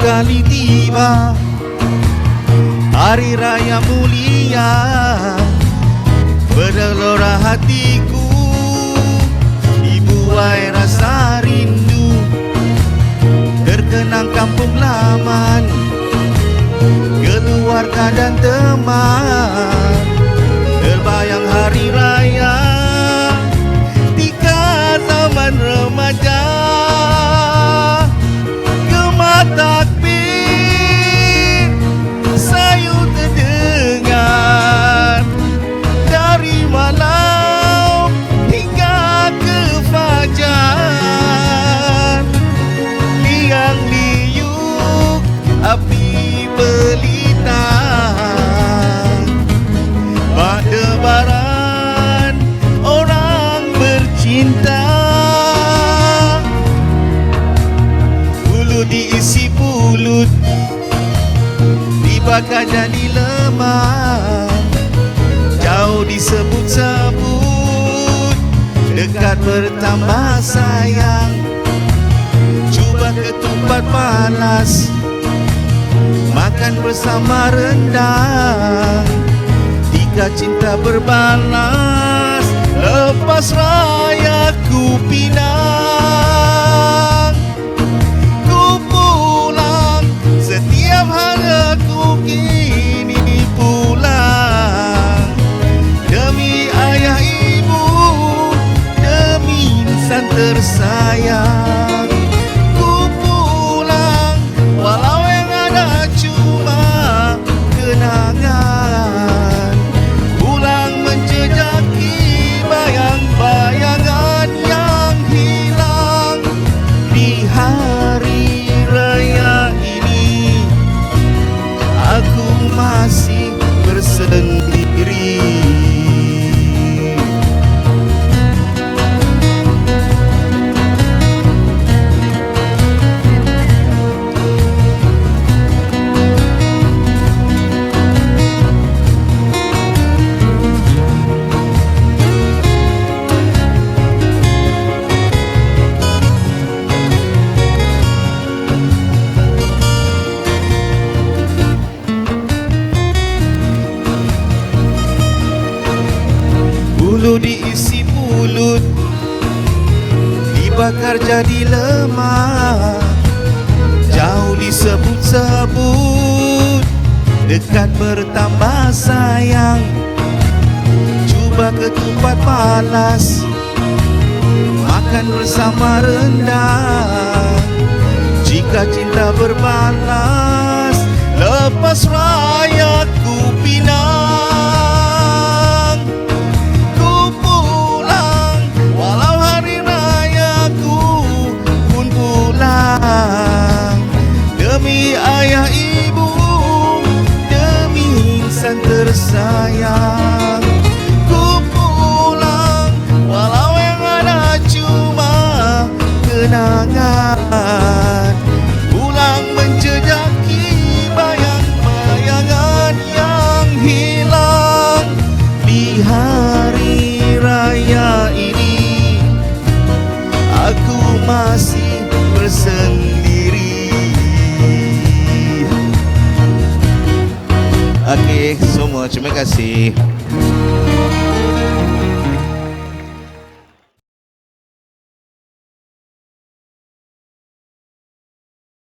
kali tiba. Hari raya mulia Bergelora hatiku. Dibuai rasa rindu Terkenang kampung laman. Keluarga dan teman Dibakar jadi lemah. Jauh disebut-sebut Dekat bertambah sayang. Cuba ketupat panas Makan bersama rendang. Tiga cinta berbalas Lepas raya ku tersayang Ku pulang Walau yang ada cuma kenangan Bulu diisi pulut Dibakar jadi lemah Jauh disebut-sebut Dekat bertambah sayang. Cuba ketupat palas Makan bersama rendang Jika cinta berbalas Lepas raya tersayang Ku pulang Walau yang ada cuma kenangan. Pulang menjejaki bayang-bayangan yang hilang Di hari raya ini. Aku masih Sou muito mega C.